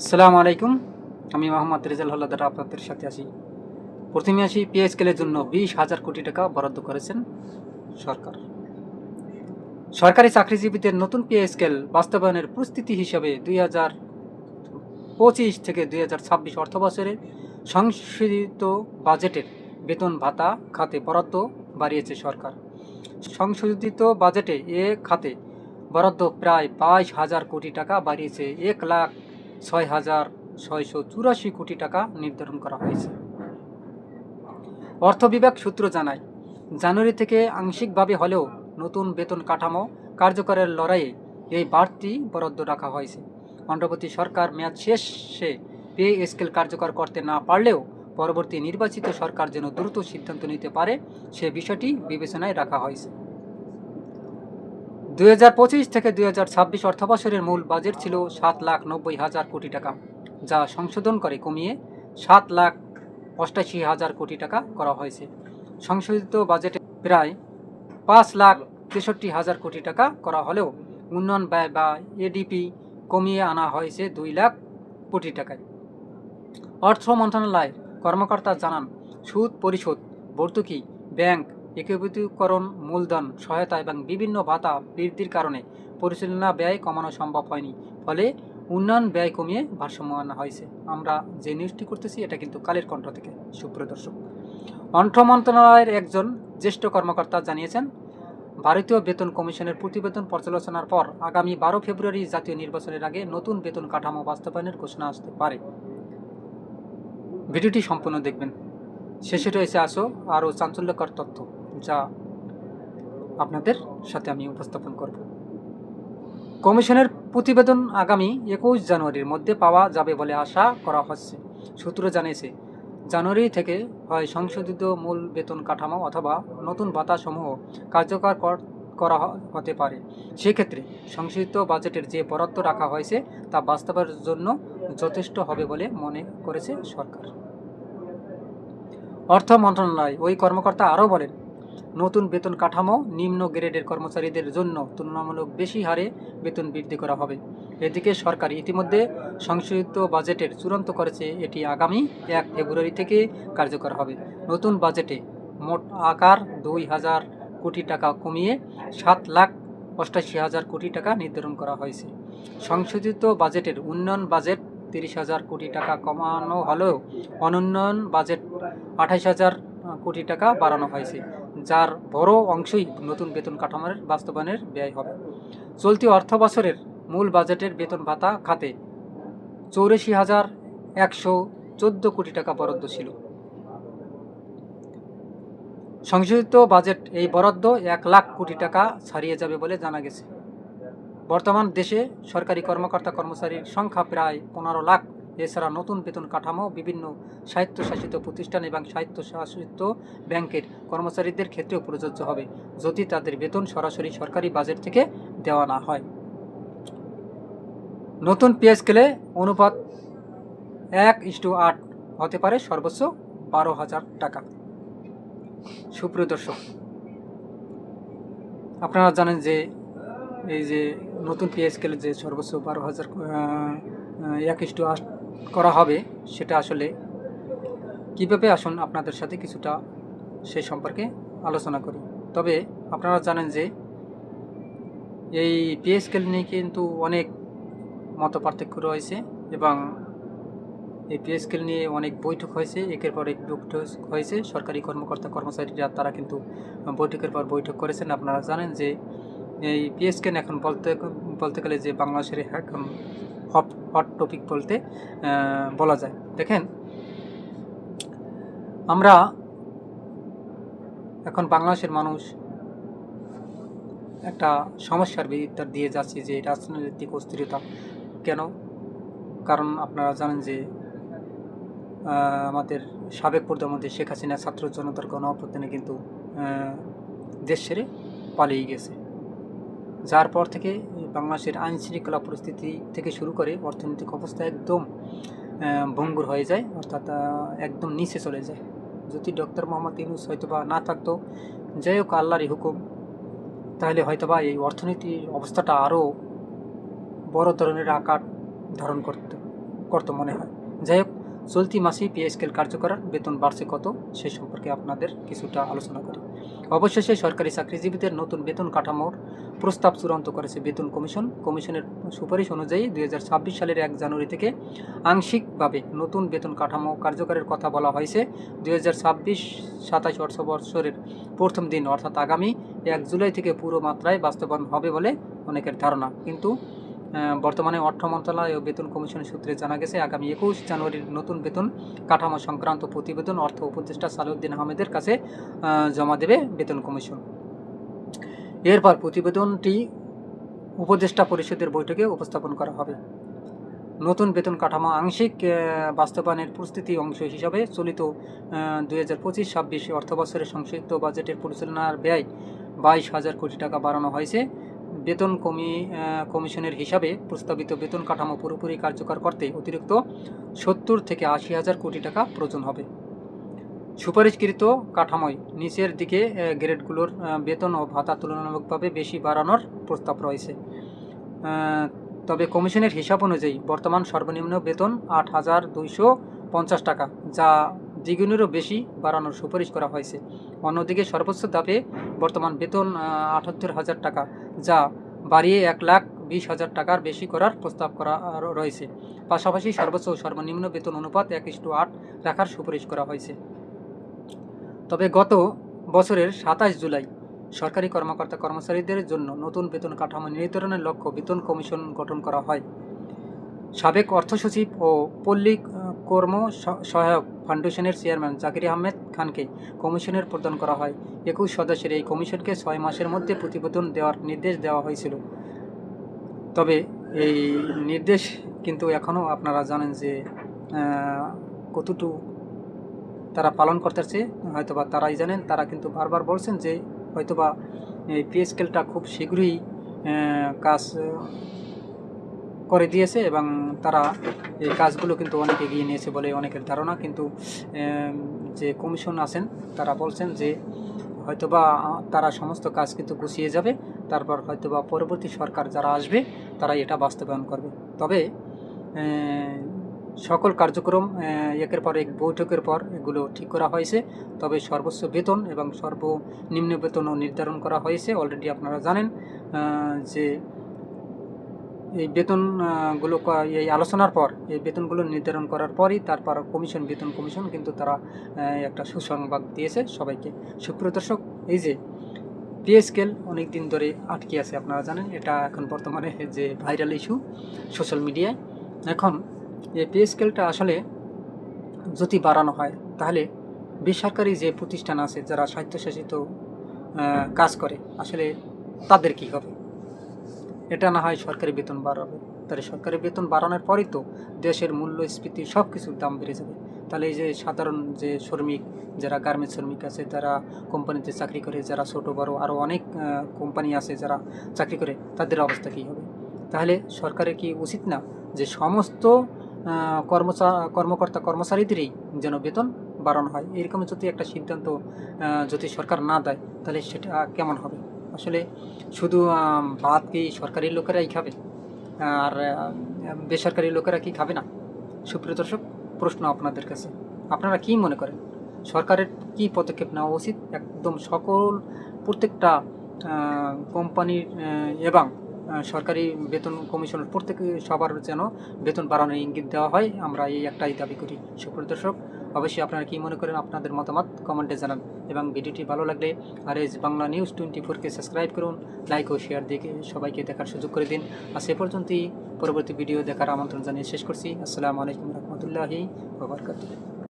আসসালামু আলাইকুম। আমি মোহাম্মদ রেজাল হল্লাদার আপনাদের সাথে আছি। প্রথমে আসি পিএসকেলের জন্য বিশ হাজার কোটি টাকা বরাদ্দ করেছেন সরকার। সরকারি চাকরিজীবীদের নতুন পে স্কেল বাস্তবায়নের প্রস্তুতি হিসাবে দুই হাজার পঁচিশ থেকে দুই হাজার ছাব্বিশ অর্থ বছরের সংশোধিত বাজেটের বেতন ভাতা খাতে বরাদ্দ বাড়িয়েছে সরকার। সংশোধিত বাজেটে এ খাতে বরাদ্দ প্রায় বাইশ হাজার কোটি টাকা বাড়িয়েছে এক লাখ ছয় হাজার ছয়শো চুরাশি কোটি টাকা নির্ধারণ করা হয়েছে। অর্থ বিভাগ সূত্র জানায়, জানুয়ারি থেকে আংশিকভাবে হলেও নতুন বেতন কাঠামো কার্যকরের লড়াইয়ে এই বাড়তি বরাদ্দ রাখা হয়েছে। অন্তর্বর্তী সরকার মেয়াদ শেষে পে স্কেল কার্যকর করতে না পারলেও পরবর্তী নির্বাচিত সরকার যেন দ্রুত সিদ্ধান্ত নিতে পারে, সে বিষয়টি বিবেচনায় রাখা হয়েছে। দুই থেকে দুই হাজার ছাব্বিশ অর্থবছরের মূল বাজেট ছিল সাত লাখ নব্বই হাজার কোটি টাকা, যা সংশোধন করে কমিয়ে সাত লাখ অষ্টাশি হাজার কোটি টাকা করা হয়েছে। সংশোধিত বাজেটে প্রায় পাঁচ লাখ তেষট্টি হাজার কোটি টাকা করা হলেও উন্নয়ন ব্যয় বা এডিপি কমিয়ে আনা হয়েছে দুই লাখ কোটি টাকায়। অর্থ মন্ত্রণালয়ের কর্মকর্তা জানান, সুদ পরিশোধ, ভর্তুকি, ব্যাংক একীভূতকরণ মূলধন, সহায়তা এবং বিভিন্ন ভাতা বৃদ্ধির কারণে পরিচালনা ব্যয় কমানো সম্ভব হয়নি। ফলে উন্নয়ন ব্যয় কমিয়ে ভারসাম্য আনা হয়েছে। আমরা যে নিউজটি করতেছি, এটা কিন্তু কালের কণ্ঠ থেকে। সুপ্রিয় দর্শক, অর্থ মন্ত্রণালয়ের একজন জ্যেষ্ঠ কর্মকর্তা জানিয়েছেন, ভারতীয় বেতন কমিশনের প্রতিবেদন পর্যালোচনার পর আগামী বারো ফেব্রুয়ারি জাতীয় নির্বাচনের আগে নতুন বেতন কাঠামো বাস্তবায়নের ঘোষণা আসতে পারে। ভিডিওটি সম্পূর্ণ দেখবেন। শেষে রয়েছে আসো আরও চাঞ্চল্যকর তথ্য। যা আপনাদের সাথে আমি উপস্থাপন করব। কমিশনের প্রতিবেদন আগামী একুশ জানুয়ারির মধ্যে পাওয়া যাবে বলে আশা করা হচ্ছে। সূত্র জানিয়েছে, জানুয়ারি থেকে হয় সংশোধিত মূল বেতন কাঠামো অথবা নতুন ভাতাসমূহ কার্যকর কর- হতে পারে। সেক্ষেত্রে সংশোধিত বাজেটের যে বরাদ্দ রাখা হয়েছে তা বাস্তবের জন্য যথেষ্ট হবে বলে মনে করেছে সরকার। অর্থ মন্ত্রণালয় ওই কর্মকর্তা আরও বলেন নতুন বেতন কাঠামো, নিম্ন গ্রেডের কর্মচারীদের জন্য তুলনামূলক বেশি হারে বেতন বৃদ্ধি করা হবে। এদিকে সরকার ইতিমধ্যে সংশোধিত বাজেটের চূড়ান্ত করেছে। এটি আগামী এক ফেব্রুয়ারি থেকে কার্যকর হবে। নতুন বাজেটে মোট আকার দুই হাজার কোটি টাকা কমিয়ে সাত লাখ অষ্টাশি হাজার কোটি টাকা নির্ধারণ করা হয়েছে। সংশোধিত বাজেটের উন্নয়ন বাজেট তিরিশ হাজার কোটি টাকা কমানো হলেও অনুন্নয়ন বাজেট আঠাশ হাজার কোটি টাকা বাড়ানো হয়েছে। যার বড় অংশই নতুন বেতন কাঠামোর বাস্তবায়নের ব্যয় হবে। চলতি অর্থ বছরের মূল বাজেটের বেতন ভাতা খাতে চৌরাশি হাজার একশো চোদ্দ কোটি টাকা বরাদ্দ ছিল। সংশোধিত বাজেট এই বরাদ্দ এক লাখ কোটি টাকা ছাড়িয়ে যাবে বলে জানা গেছে। বর্তমান দেশে সরকারি কর্মকর্তা কর্মচারীর সংখ্যা প্রায় পনেরো লাখ এছাড়া নতুন বেতন কাঠামো, বিভিন্ন স্বায়ত্তশাসিত প্রতিষ্ঠান এবং স্বায়ত্তশাসিত ব্যাংকের কর্মচারীদের ক্ষেত্রেও প্রযোজ্য হবে, যদি তাদের বেতন সরাসরি সরকারি বাজেট থেকে দেওয়া না হয়। নতুন পে স্কেলে অনুপাত এক ইস্টু আট হতে পারে সর্বোচ্চ বারো হাজার টাকা। সুপ্রিয় দর্শক, আপনারা জানেন যে এই যে নতুন পে স্কেলে যে সর্বোচ্চ বারো হাজার এক ইস্টু আট করা হবে সেটা আসলে কীভাবে আসুন আপনাদের সাথে কিছুটা সেই সম্পর্কে আলোচনা করি। তবে আপনারা জানেন যে এই পে স্কেল নিয়ে কিন্তু অনেক মত পার্থক্য রয়েছে এবং এই পে স্কেল নিয়ে অনেক বৈঠক হয়েছে, একের পর এক বৈঠক হয়েছে। সরকারি কর্মকর্তা, কর্মচারীরা তারা কিন্তু বৈঠকের পর বৈঠক করেছেন। আপনারা জানেন যে এই পে স্কেল এখন বলতে বলতে গেলে যে বাংলাদেশের এখন হট হট টপিক বলতে বলা যায়। দেখেন, আমরা এখন বাংলাদেশের মানুষ একটা সমস্যার ভিতর দিয়ে যাচ্ছি যে রাজনৈতিক অস্থিরতা। কেন? কারণ আপনারা জানেন যে আমাদের সাবেক প্রধানমন্ত্রী শেখ হাসিনা ছাত্র জনতার গণ অভ্যুত্থানে কিন্তু দেশ ছেড়ে পালিয়ে গেছে। যার পর থেকে বাংলাদেশের আইন শৃঙ্খলা পরিস্থিতি থেকে শুরু করে অর্থনৈতিক অবস্থা একদম ভঙ্গুর হয়ে যায়, অর্থাৎ একদম নিচে চলে যায়। যদি ডক্টর মোহাম্মদ ইউনুস হয়তোবা না থাকতো, যাই হোক আল্লাহরই হুকুম, তাহলে হয়তোবা এই অর্থনীতির অবস্থাটা আরও বড় ধরনের আকার ধারণ করত, করতো মনে হয়। যাই হোক, চলতি মাসে পে স্কেল কার্যকর, বেতন বাড়ছে কত, সে সম্পর্কে আপনাদের কিছুটা আলোচনা করি। অবশেষে সরকারি চাকরিজীবীদের নতুন বেতন কাঠামোর প্রস্তাব চূড়ান্ত করেছে বেতন কমিশন। কমিশনের সুপারিশ অনুযায়ী দুই হাজার ছাব্বিশ সালের এক জানুয়ারি থেকে আংশিকভাবে নতুন বেতন কাঠামো কার্যকরের কথা বলা হয়েছে। দুই হাজার ছাব্বিশ সাতাশ অর্থ প্রথম দিন, অর্থাৎ আগামী এক জুলাই থেকে পুরো মাত্রায় বাস্তবায়ন হবে বলে অনেকের ধারণা। কিন্তু বর্তমানে অর্থ মন্ত্রণালয় ও বেতন কমিশনের সূত্রে জানা গেছে, আগামী একুশ জানুয়ারির নতুন বেতন কাঠামো সংক্রান্ত প্রতিবেদন অর্থ উপদেষ্টা সালাউদ্দিন আহমেদের কাছে জমা দেবে বেতন কমিশন। এরপর প্রতিবেদনটি উপদেষ্টা পরিষদের বৈঠকে উপস্থাপন করা হবে। নতুন বেতন কাঠামো আংশিক বাস্তবায়নের প্রস্তুতি অংশ হিসাবে চলিত দুই হাজার পঁচিশ ছাব্বিশ অর্থ বছরের সংশোধিত বাজেটের পরিচালনার ব্যয় বাইশ হাজার কোটি টাকা বাড়ানো হয়েছে। বেতন কমি কমিশনের হিসাবে প্রস্তাবিত বেতন কাঠামো পুরোপুরি কার্যকর করতে অতিরিক্ত সত্তর থেকে আশি হাজার কোটি টাকা প্রয়োজন হবে। সুপারিশকৃত কাঠামোয় নিচের দিকে গ্রেডগুলোর বেতন ও ভাতা তুলনামূলকভাবে বেশি বাড়ানোর প্রস্তাব রয়েছে। তবে কমিশনের হিসাব অনুযায়ী বর্তমান সর্বনিম্ন বেতন আট হাজার দুইশো পঞ্চাশ টাকা, যা দ্বিগুণেরও বেশি বাড়ানোর সুপারিশ করা হয়েছে। অন্যদিকে সর্বোচ্চ দাপে বর্তমান বেতন আটাত্তর হাজার টাকা, যা বাড়িয়ে এক লাখ বিশ হাজার টাকার বেশি করার প্রস্তাব করা রয়েছে। পাশাপাশি সর্বোচ্চ ও সর্বনিম্ন বেতন অনুপাত এক ইস্টু আট রাখার সুপারিশ করা হয়েছে। তবে গত বছরের সাতাশ জুলাই সরকারি কর্মকর্তা কর্মচারীদের জন্য নতুন বেতন কাঠামো নির্ধারণের লক্ষ্য বেতন কমিশন গঠন করা হয়। সাবেক অর্থ সচিব ও পল্লী কর্ম সহায়ক ফাউন্ডেশনের চেয়ারম্যান জাকির আহমেদ খানকে কমিশনের প্রদান করা হয়। একুশ সদস্যের এই কমিশনকে ছয় মাসের মধ্যে প্রতিবেদন দেওয়ার নির্দেশ দেওয়া হয়েছিল। তবে এই নির্দেশ কিন্তু এখনও আপনারা জানেন যে আহ, কতটুকু তারা পালন করতেছে হয়তোবা তারাই জানেন তারা কিন্তু বারবার বলছেন যে হয়তোবা এই পে স্কেলটা খুব শীঘ্রই কাজ করে দিয়েছে এবং তারা এই কাজগুলো কিন্তু অনেক এগিয়ে নিয়েছে বলে অনেকের ধারণা। কিন্তু যে কমিশন আছেন, তারা বলছেন যে হয়তোবা তারা সমস্ত কাজ কিন্তু গুছিয়ে যাবে, তারপর হয়তোবা পরবর্তী সরকার যারা আসবে তারা এটা বাস্তবায়ন করবে। তবে সকল কার্যক্রম একের পর এক বৈঠকের পর এগুলো ঠিক করা হয়েছে। তবে সর্বোচ্চ বেতন এবং সর্বনিম্ন বেতনও নির্ধারণ করা হয়েছে। অলরেডি আপনারা জানেন যে এই বেতন আহ, গুলো ক- এই আলোচনার পর এই বেতনগুলো নির্ধারণ করার পরই তারপর কমিশন বেতন কমিশন কিন্তু তারা একটা সুসংবাদ দিয়েছে সবাইকে। সুপ্রিয় দর্শক এই যে পে স্কেল অনেক দিন ধরে আটকে আছে আপনারা জানেন এটা এখন বর্তমানে যে ভাইরাল ইস্যু সোশ্যাল মিডিয়ায়। এখন এই পে স্কেলটা আসলে যদি বাড়ানো হয় তাহলে বেসরকারি যে প্রতিষ্ঠান আছে যারা স্বায়ত্তশাসিত কাজ করে আসলে তাদের কি হবে? এটা না হয় সরকারি বেতন বাড়াবে। তাহলে সরকারি বেতন বাড়ানোর পরেই তো দেশের মূল্যস্ফীতি সব কিছুর দাম বেড়ে যাবে। তাহলে এই যে সাধারণ যে শ্রমিক যারা গার্মেন্টস শ্রমিক আছে যারা কোম্পানিতে চাকরি করে যারা ছোটো বড়ো আরও অনেক কোম্পানি আছে যারা চাকরি করে তাদের অবস্থা কী হবে? তাহলে সরকারের কি উচিত না যে সমস্ত আহ, কর্মচা কর্মকর্তা কর্মচারীদেরই যেন বেতন বাড়ানো হয়? এরকম যদি একটা সিদ্ধান্ত যদি সরকার না দেয় তাহলে সেটা কেমন হবে? আসলে শুধু ভাত কি সরকারি লোকেরাই খাবে? আর বেসরকারি লোকেরা কি খাবে না? সুপ্রিয় দর্শক, প্রশ্ন আপনাদের কাছে। আপনারা কি মনে করেন? সরকারের কি পদক্ষেপ নেওয়া উচিত? একদম সকল প্রত্যেকটা কোম্পানির এবং সরকারি বেতন কমিশনের প্রত্যেক সবার যেন বেতন বাড়ানোর ইঙ্গিত দেওয়া হয়, আমরা এই একটাই দাবি করি। সুপ্রিয় দর্শক, অবশ্যই আপনারা কী মনে করেন আপনাদের মতামত কমেন্টে জানান এবং ভিডিওটি ভালো লাগলে R S Bangla news twenty ফোরকে সাবস্ক্রাইব করুন, লাইক ও শেয়ার দিয়ে সবাইকে দেখার সুযোগ করে দিন। আর সে পর্যন্তই, পরবর্তী ভিডিও দেখার আমন্ত্রণ জানিয়ে শেষ করছি। আসসালামু আলাইকুম রহমতুল্লাহি ওবরকাতুহ